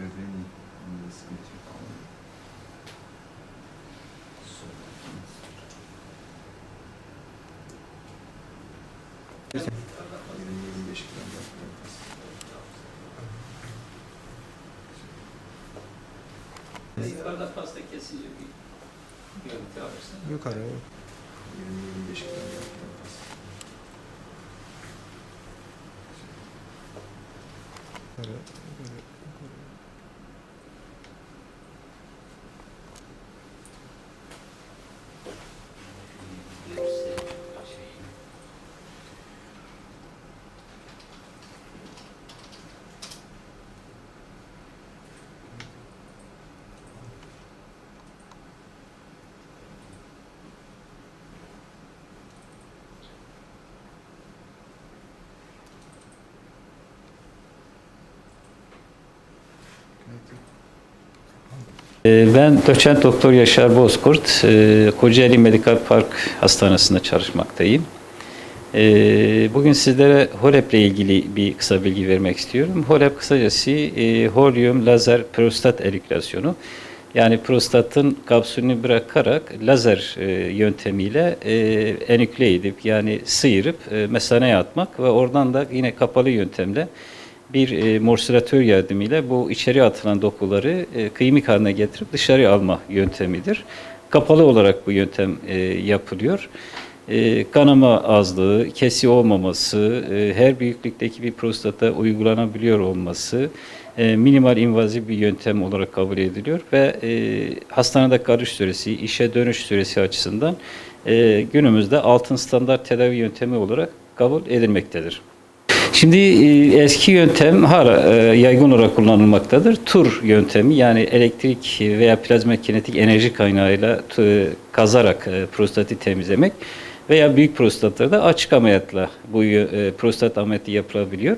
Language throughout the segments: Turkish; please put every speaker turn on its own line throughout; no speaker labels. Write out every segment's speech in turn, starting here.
Bebeğin gram yapıyoruz.
Yukarıda pasta kesici bir görüntü alırsın.
Yukarı.
Yirmi, yirmi beş gram yapıyoruz.
Yukarı.
Ee, Ben doçent doktor Yaşar Bozkurt, e, Kocaeli Medikal Park Hastanesi'nde çalışmaktayım. Ee, Bugün sizlere HOLEP ile ilgili bir kısa bilgi vermek istiyorum. HOLEP kısacası e, Holium Lazer Prostat Erikülasyonu. Yani prostatın kapsülünü bırakarak lazer e, yöntemiyle enükle edip yani sıyırıp mesaneye atmak ve oradan da yine kapalı yöntemle bir e, morsilatör yardımıyla bu içeri atılan dokuları e, kıymık haline getirip dışarı alma yöntemidir. Kapalı olarak bu yöntem e, yapılıyor. E, kanama azlığı, kesi olmaması, e, her büyüklükteki bir prostata uygulanabiliyor olması e, minimal invaziv bir yöntem olarak kabul ediliyor ve e, hastanede kalış süresi, işe dönüş süresi açısından e, günümüzde altın standart tedavi yöntemi olarak kabul edilmektedir. Şimdi e, eski yöntem hala e, yaygın olarak kullanılmaktadır. Tur yöntemi yani elektrik veya plazma kinetik enerji kaynağıyla kazarak e, prostati temizlemek veya büyük prostatlarda açık ameliyatla bu prostat ameliyatı yapılabiliyor.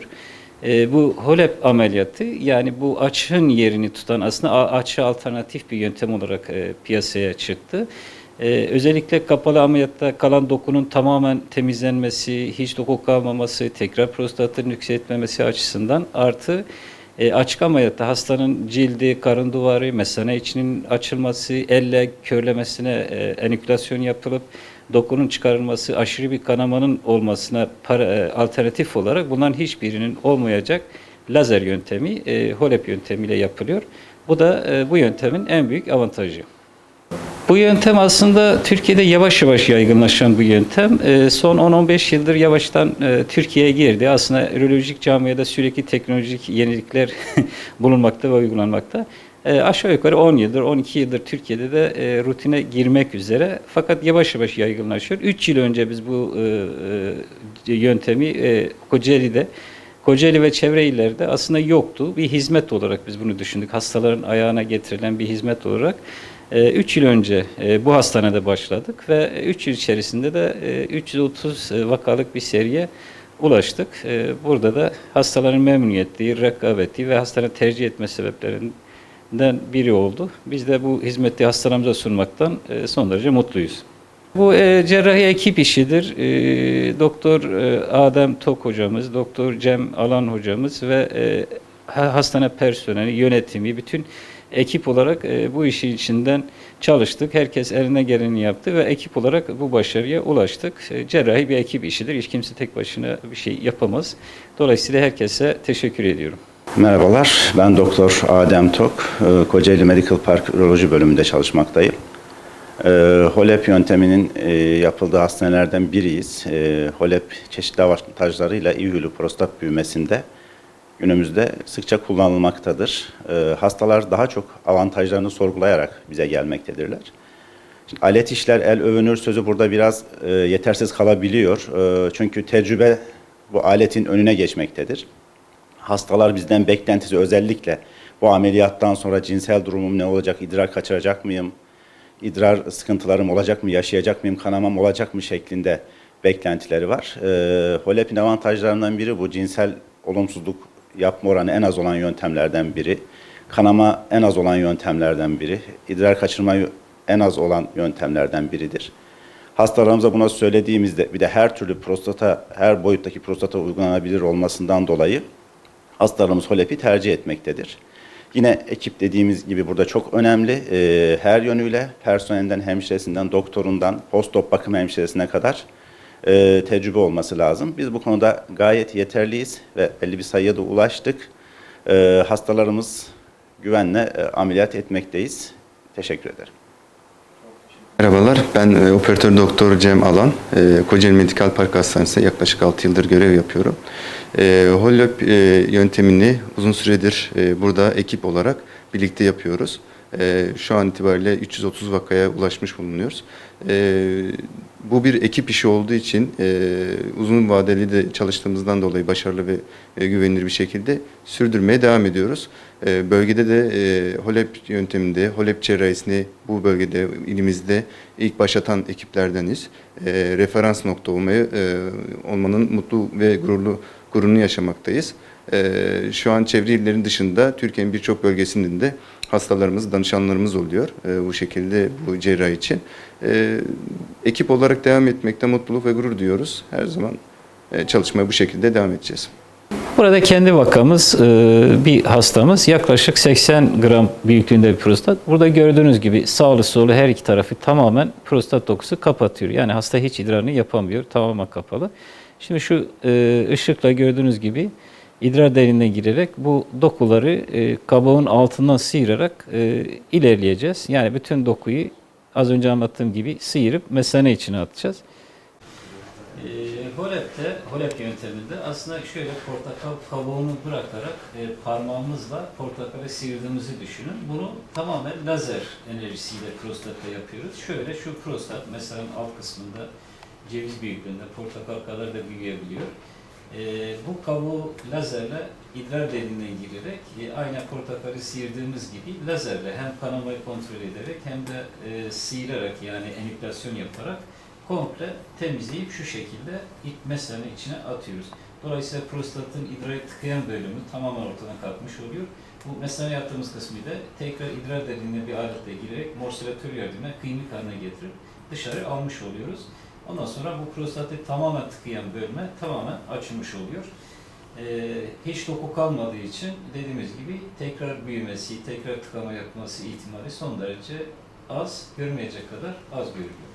Bu HOLEP ameliyatı yani bu açığın yerini tutan aslında a- açı alternatif bir yöntem olarak piyasaya çıktı. Ee, özellikle kapalı ameliyatta kalan dokunun tamamen temizlenmesi, hiç doku kalmaması, tekrar prostatın yükseltmemesi açısından artı e, açık ameliyatta hastanın cildi, karın duvarı, mesane içinin açılması, elle körlemesine e, enükülasyon yapılıp dokunun çıkarılması, aşırı bir kanamanın olmasına para, e, alternatif olarak bunların hiçbirinin olmayacak lazer yöntemi, e, HOLEP yöntemiyle yapılıyor. Bu da e, bu yöntemin en büyük avantajı. Bu yöntem aslında Türkiye'de yavaş yavaş yaygınlaşan bir yöntem. Ee, son 10-15 yıldır yavaştan e, Türkiye'ye girdi. Aslında ürolojik camiada sürekli teknolojik yenilikler bulunmakta ve uygulanmakta. Ee, aşağı yukarı 10 yıldır, 12 yıldır Türkiye'de de e, rutine girmek üzere. Fakat yavaş yavaş yaygınlaşıyor. 3 yıl önce biz bu e, yöntemi e, Kocaeli'de Kocaeli ve çevre illerde aslında yoktu. Bir hizmet olarak biz bunu düşündük. Hastaların ayağına getirilen bir hizmet olarak. 3 yıl önce e, bu hastanede başladık ve 3 yıl içerisinde de e, 330 vakalık bir seriye ulaştık. E, Burada da hastaların memnuniyeti, rekabeti ve hastane tercih etme sebeplerinden biri oldu. Biz de bu hizmeti hastalarımıza sunmaktan e, son derece mutluyuz. Bu e, cerrahi ekip işidir. E, Doktor e, Adem Tok hocamız, Doktor Cem Alan hocamız ve e, ha- hastane personeli, yönetimi, bütün ekip olarak e, bu işin içinden çalıştık. Herkes eline geleni yaptı ve ekip olarak bu başarıya ulaştık. E, cerrahi bir ekip işidir. Hiç kimse tek başına bir şey yapamaz. Dolayısıyla herkese teşekkür ediyorum.
Merhabalar, ben Doktor Adem Tok, e, Kocaeli Medical Park Üroloji bölümünde çalışmaktayım. E, HOLEP yönteminin e, yapıldığı hastanelerden biriyiz. E, HOLEP çeşitli avantajlarıyla huylu prostat büyümesinde günümüzde sıkça kullanılmaktadır. E, hastalar daha çok avantajlarını sorgulayarak bize gelmektedirler. Şimdi alet işler el övünür sözü burada biraz e, yetersiz kalabiliyor. E, çünkü tecrübe bu aletin önüne geçmektedir. Hastalar bizden beklentisi özellikle bu ameliyattan sonra cinsel durumum ne olacak, idrar kaçıracak mıyım, idrar sıkıntılarım olacak mı, yaşayacak mıyım, kanamam olacak mı şeklinde beklentileri var. Ee, HOLEP'in avantajlarından biri bu cinsel olumsuzluk yapma oranı en az olan yöntemlerden biri. Kanama en az olan yöntemlerden biri. İdrar kaçırma en az olan yöntemlerden biridir. Hastalarımıza buna söylediğimizde bir de her türlü prostata, her boyuttaki prostata uygulanabilir olmasından dolayı hastalarımız HOLEP'i tercih etmektedir. Yine ekip dediğimiz gibi burada çok önemli. Ee, her yönüyle personelinden, hemşiresinden, doktorundan, postop bakım hemşiresine kadar e, tecrübe olması lazım. Biz bu konuda gayet yeterliyiz ve belli bir sayıya da ulaştık. Ee, hastalarımız güvenle e, ameliyat etmekteyiz. Teşekkür ederim.
Merhabalar, ben e, operatör doktor Cem Alan. E, Kocaeli Medikal Park Hastanesi'nde yaklaşık 6 yıldır görev yapıyorum. E, Hollop e, yöntemini uzun süredir e, burada ekip olarak birlikte yapıyoruz. E, şu an itibariyle 330 vakaya ulaşmış bulunuyoruz. E, bu bir ekip işi olduğu için e, uzun vadeli de çalıştığımızdan dolayı başarılı ve e, güvenilir bir şekilde sürdürmeye devam ediyoruz. E, bölgede de e, HOLEP yönteminde, HOLEP cerrahisini bu bölgede, ilimizde ilk başlatan ekiplerdeniz. E, referans nokta olmayı, e, olmanın mutlu ve gururlu gururunu yaşamaktayız. E, şu an çevre illerin dışında Türkiye'nin birçok bölgesinde de hastalarımız, danışanlarımız oluyor e, bu şekilde bu cerrahi için. E, ekip olarak devam etmekte mutluluk ve gurur duyuyoruz. Her zaman e, çalışmaya bu şekilde devam edeceğiz.
Burada kendi vakamız e, bir hastamız yaklaşık 80 gram büyüklüğünde bir prostat. Burada gördüğünüz gibi sağlı solu her iki tarafı tamamen prostat dokusu kapatıyor. Yani hasta hiç idrarını yapamıyor. Tamamen kapalı. Şimdi şu e, ışıkla gördüğünüz gibi idrar derinine girerek bu dokuları e, kabuğun altından sıyırarak e, ilerleyeceğiz. Yani bütün dokuyu az önce anlattığım gibi sıyırıp mesane içine atacağız. E, Holep'te, Holep yönteminde aslında şöyle portakal kabuğunu bırakarak e, parmağımızla portakalı sıyırdığımızı düşünün. Bunu tamamen lazer enerjisiyle prostatta yapıyoruz. Şöyle şu prostat mesela alt kısmında ceviz büyüklüğünde portakal kadar da büyüyebiliyor. E, bu kabuğu lazerle idrar deliğine girerek e, aynen portakalı sıyırdığımız gibi lazerle hem kanamayı kontrol ederek hem de e, sıyırarak yani enüklasyon yaparak komple temizleyip şu şekilde ilk mesane içine atıyoruz. Dolayısıyla prostatın idrarı tıkayan bölümü tamamen ortadan kalkmış oluyor. Bu mesane yaptığımız kısmı da tekrar idrar deliğine bir aletle girerek morsilatör yardımıyla kıymık haline getirip dışarı almış oluyoruz. Ondan sonra bu prostatı tamamen tıkayan bölme tamamen açılmış oluyor. Ee, hiç doku kalmadığı için dediğimiz gibi tekrar büyümesi, tekrar tıkama yapması ihtimali son derece az, görmeyecek kadar az görülüyor.